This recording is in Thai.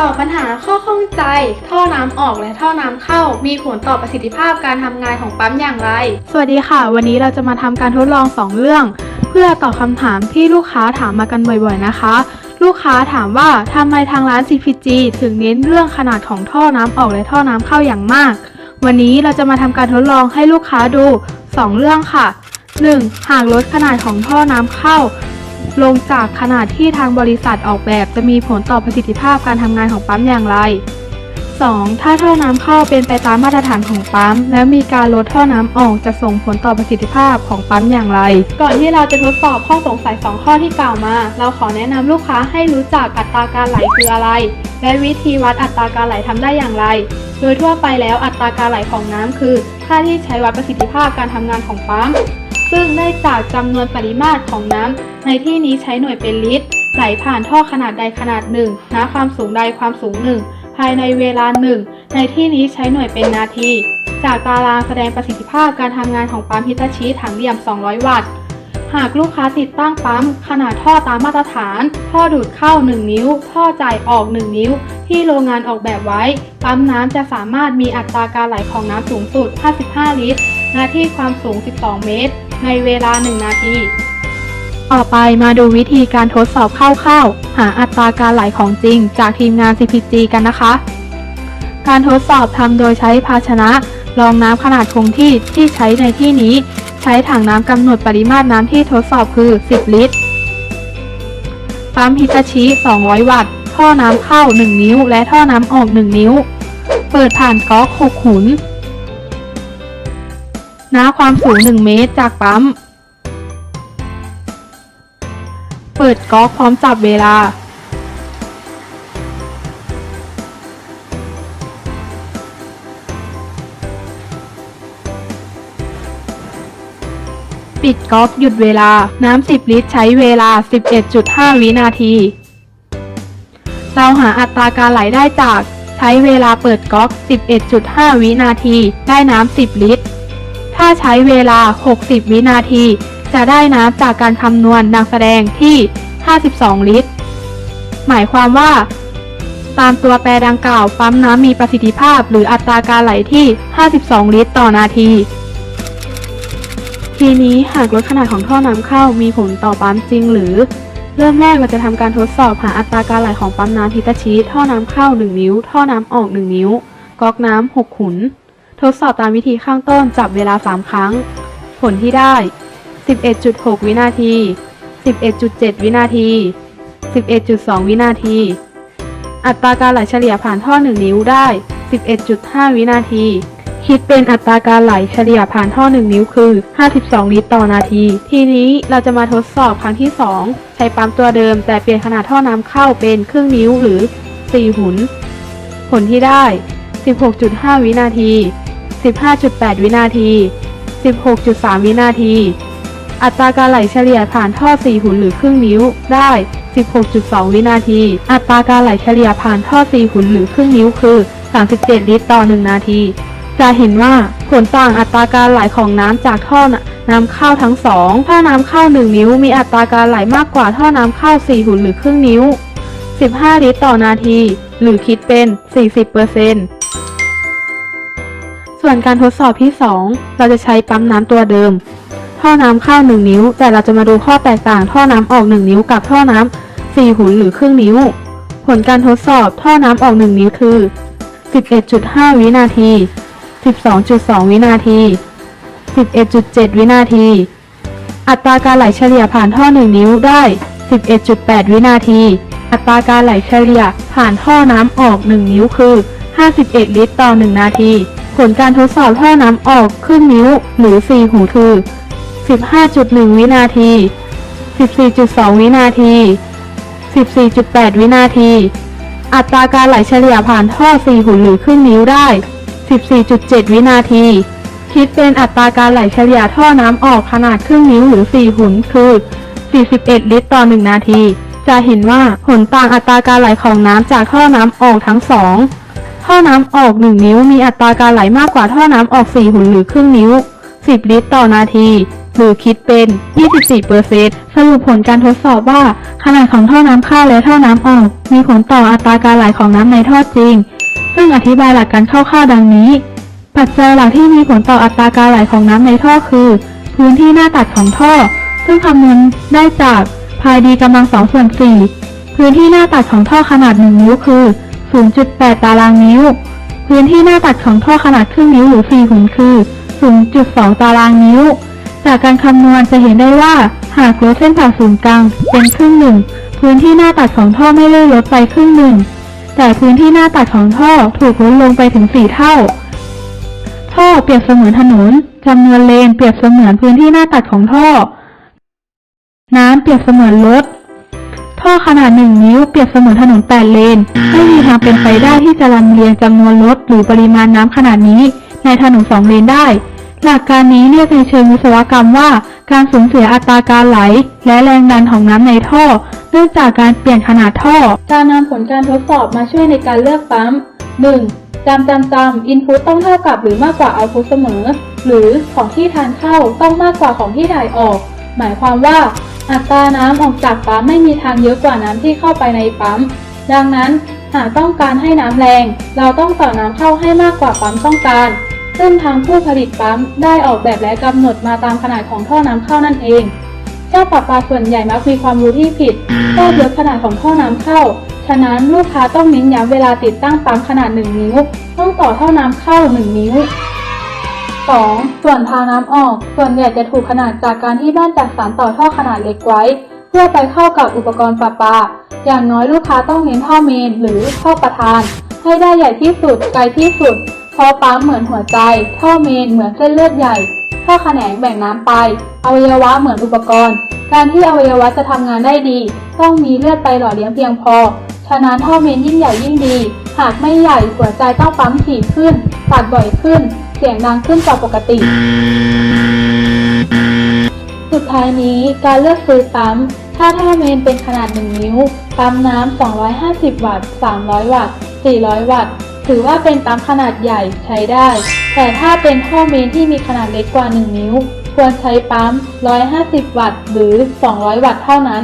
ตอบปัญหาข้อข้องใจ ท่อน้ำออกและท่อน้ำเข้า มีผลต่อประสิทธิภาพการทำงานของปั๊มอย่างไร สวัสดีค่ะ วันนี้เราจะมาทำการทดลอง 2 เรื่อง เพื่อตอบคำถามที่ลูกค้าถามมากันบ่อยๆนะคะ ลูกค้าถามว่าทำไมทางร้าน CPG ถึงเน้นเรื่องขนาดของท่อน้ำออกและท่อน้ำเข้าอย่างมาก วันนี้เราจะมาทำการทดลองให้ลูกค้าดู 2 เรื่องค่ะ 1. หากลดขนาดของท่อน้ำเข้า ลงจากขนาดที่ทางบริษัทออกแบบจะมีผลต่อประสิทธิภาพการทำงานของปั๊มอย่างไร 2. ถ้าท่อน้ำเข้าเป็นไปตามมาตรฐานของปั๊ม แล้วมีการลดท่อน้ำออกจะส่งผลต่อประสิทธิภาพของปั๊มอย่างไร ก่อนที่เราจะทดสอบข้อสงสัย 2 ข้อที่กล่าวมา เราขอแนะนำลูกค้าให้รู้จักอัตราการไหลคืออะไร และวิธีวัดอัตราการไหลทำได้อย่างไร โดยทั่วไปแล้วอัตราการไหลของน้ำคือ ค่าที่ใช้วัดประสิทธิภาพการทำงานของปั๊ม ซึ่งได้จากจำนวนปริมาตรของน้ำในที่นี้ใช้หน่วยเป็นลิตร ไหลผ่านท่อขนาดใดขนาดหนึ่งณความสูงใดความสูงหนึ่งภายในเวลาหนึ่งในที่นี้ใช้หน่วยเป็นนาที จากตารางแสดงประสิทธิภาพการทำงานของปั๊มฮิตาชิถังเหลี่ยม 200 วัตต์ หากลูกค้าติดตั้งปั๊มขนาดท่อตามมาตรฐาน ท่อดูดเข้า 1 นิ้ว ท่อจ่ายออก 1 นิ้ว ที่โรงงานออกแบบไว้ ปั๊มน้ำจะสามารถมีอัตราการไหลของน้ำสูงสุด 55 ลิตรหน้าที่ความสูง 12 เมตร ในเวลา 1 นาที ต่อไปมาดูวิธีการทดสอบคร่าวๆ หาอัตราการไหลของจริงจากทีมงาน CPG กันนะคะ การทดสอบทำโดยใช้ภาชนะรองน้ำขนาดคงที่ที่ใช้ในที่นี้ ใช้ถังน้ำกำหนดปริมาตรน้ำที่ทดสอบคือ 10 ลิตรปั๊มฮิตาชิ 200 วัตต์ ท่อน้ำเข้า 1 นิ้ว และท่อน้ำออก 1 นิ้ว เปิดผ่านก๊อก6หุน น้ำความสูง 1 เมตรจากปั๊ม เปิดก๊อกพร้อมจับเวลา ปิดก๊อกหยุดเวลา น้ำ 10 ลิตรใช้เวลา 11.5 วินาที เราหาอัตราการไหลได้จาก ใช้เวลาเปิดก๊อก 11.5 วินาที ได้น้ำ 10 ลิตร ถ้าใช้เวลา 60 วินาที จะได้น้ำจากการคำนวณดังแสดงที่ 52 ลิตร หมายความว่า ตามตัวแปรดังกล่าวปั๊มน้ำมีประสิทธิภาพ หรืออัตราการไหลที่ 52 ลิตรต่อนาที ทีนี้หากลดขนาดของท่อน้ำเข้ามีผลต่อปั๊มจริงหรือเริ่มแรกเราจะทำการทดสอบหาอัตราการไหลของปั๊มน้ำฮิตาชิท่อน้ำเข้า 1 นิ้ว ท่อน้ำออก 1 นิ้ว ก๊อกน้ำ6ขุน ทดสอบตามวิธีข้างต้นจับเวลา 3 ครั้ง ผลที่ได้ 11.6 วินาที 11.7 วินาที 11.2 วินาที อัตราการไหลเฉลี่ยผ่านท่อ 1 นิ้วได้ 11.5 วินาที คิดเป็นอัตราการไหลเฉลี่ยผ่านท่อ 1 นิ้วคือ 52 ลิตรต่อนาที ทีนี้เราจะมาทดสอบครั้งที่ 2 ใช้ปั๊มตัวเดิม แต่เปลี่ยนขนาดท่อน้ำเข้าเป็นครึ่งนิ้วหรือ 4 หุน ผลที่ได้ 16.5 วินาที 15.8 วินาที 16.3 วินาที อัตราการไหลเฉลี่ยผ่านท่อ 4 หุนหรือครึ่งนิ้วได้ 16.2 วินาที อัตราการไหลเฉลี่ยผ่านท่อ 4 หุนหรือครึ่งนิ้วคือ 37 ลิตรต่อ 1 นาที จะเห็นว่าผลต่างอัตราการไหลของน้ำจากท่อน้ำเข้าทั้งสองท่อน้ำเข้า 1 นิ้ว มีอัตราการไหลมากกว่าท่อน้ำเข้า 4 หุนหรือครึ่งนิ้ว 15 ลิตรต่อนาที หรือคิดเป็น 40% ส่วนการทดสอบที่ 2 เราจะใช้ปั๊มน้ำตัวเดิม ท่อน้ำเข้า 1 นิ้ว แต่เราจะมาดูข้อแตกต่างท่อน้ำออก 1 นิ้วกับท่อน้ำ4หุนหรือครึ่งนิ้ว ผลการทดสอบท่อน้ำออก 1 นิ้วคือ 11.5 วินาที 12.2 วินาที 11.7 วินาที อัตราการไหลเฉลี่ยผ่านท่อ 1 นิ้วได้ 11.8 วินาที อัตราการไหลเฉลี่ยผ่านท่อน้ำออก 1 นิ้วคือ 51 ลิตรต่อ 1 นาที ลการทดสอบท่อน้ำออกครึ่งนิ้วหรือ 4 หูคือ 15.1 วินาที 14.2 วินาที 14.8 วินาที อัตราการไหลเฉลี่ยผ่านท่อ 4 หุนหรือครึ่งนิ้วได้ 14.7 วินาที คิดเป็นอัตราการไหลเฉลี่ยท่อน้ำออกขนาดครึ่งนิ้วหรือ 4 หุนคือ 41 ลิตรต่อ 1 นาที จะเห็นว่าผลต่างอัตราการไหลของน้ำจากท่อน้ำออกทั้งสอง ท่อน้ำออก 1 นิ้ว มีอัตราการไหลมากกว่าท่อน้ำออก 4 หุนหรือครึ่งนิ้ว 10 ลิตรต่อนาที หรือคิดเป็น 24%สรุปผลการทดสอบว่า ขนาดของท่อน้ำเข้าและท่อน้ำออก มีผลต่ออัตราการไหลของน้ำในท่อจริง ซึ่งอธิบายหลักการคร่าวๆดังนี้ ปัจจัยหลักที่มีผลต่ออัตราการไหลของน้ำในท่อคือ พื้นที่หน้าตัดของท่อ ซึ่งคำนวณได้จากพายดีกำลังสองส่วนสี่พื้นที่หน้าตัดของท่อขนาด1นิ้วคือ 0.8 ตารางนิ้ว พื้นที่หน้าตัดของท่อขนาดครึ่งนิ้วหรือ4หุนคือ 0.2 ตารางนิ้ว จากการคำนวณจะเห็นได้ว่า หากลดเส้นผ่าศูนย์กลางเป็นครึ่งหนึ่ง พื้นที่หน้าตัดของท่อไม่ได้ลดไปครึ่งหนึ่ง แต่พื้นที่หน้าตัดของท่อถูกลดลงไปถึง 4 เท่า ท่อเปรียบเสมือนถนนจำนวนเลนเปรียบเสมือนพื้นที่หน้าตัดของท่อ น้ำเปรียบเสมือนรถ ท่อขนาด1นิ้วเปรียบเสมือนถนน8เลน ไม่มีทางเป็นไปได้ที่จะลำเลียงจำนวนรถหรือปริมาณน้ำขนาดนี้ในถนน2เลนได้ หลักการนี้เรียกในเชิงวิศวกรรมว่า การสูญเสียอัตราการไหล และแรงดันของน้ำในท่อ เนื่องจากการเปลี่ยนขนาดท่อ การนำผลการทดสอบมาช่วยในการเลือกปั๊ม 1. จำจำจำอินพุตต้องเท่ากับหรือมากกว่าเอาพุตเสมอ หรือของที่ทานเข้าต้องมากกว่าของที่ถ่ายออก หมายความว่า อัตราน้ำออกจากปั๊มไม่มีทางเยอะกว่าน้ำที่เข้าไปในปั๊ม ดังนั้นหากต้องการให้น้ำแรง เราต้องต่อน้ำเข้าให้มากกว่าปั๊มต้องการ ซึ่งทางผู้ผลิตปั๊มได้ออกแบบและกำหนดมาตามขนาดของท่อน้ำเข้านั่นเองเจ้าปรับปลาส่วนใหญ่มักมีความรู้ที่ผิดชอบลดขนาดของท่อน้ำเข้า ฉะนั้นลูกค้าต้องเน้นย้ำเวลาติดตั้งปั๊มขนาด 1 นิ้ว ต้องต่อท่อน้ำเข้า 1 นิ้ว 2. ส่วนทางน้ำออก ส่วนใหญ่จะถูกขนาดจากการที่บ้านจัดสรรต่อท่อขนาดเล็กไว้ เพื่อไปเข้ากับอุปกรณ์ประปา อย่างน้อยลูกค้าต้องเน้นท่อเมนหรือท่อประธาน ให้ได้ใหญ่ที่สุดไกลที่สุดเพราะปั๊มเหมือนหัวใจ ท่อเมนเหมือนเส้นเลือดใหญ่ท่อแขนงแบ่งน้ำไป อวัยวะเหมือนอุปกรณ์ การที่อวัยวะจะทำงานได้ดี ต้องมีเลือดไปหล่อเลี้ยงเพียงพอ ฉะนั้นท่อเมนยิ่งใหญ่ยิ่งดี หากไม่ใหญ่หัวใจต้องปั๊มถี่ขึ้น ตัดบ่อยขึ้น เสียงดังขึ้นกว่าปกติ สุดท้ายนี้การเลือกซื้อปั๊ม ถ้าท่อเมนเป็นขนาด 1 นิ้ว ปั๊มน้ำ 250 วัตต์ 300 วัตต์ 400 วัตต์ ถือว่าเป็นปั๊มขนาดใหญ่ใช้ได้ แต่ถ้าเป็นท่อเมนที่มีขนาดเล็กกว่า 1 นิ้ว ควรใช้ปั๊ม 150 วัตต์ หรือ 200 วัตต์เท่านั้น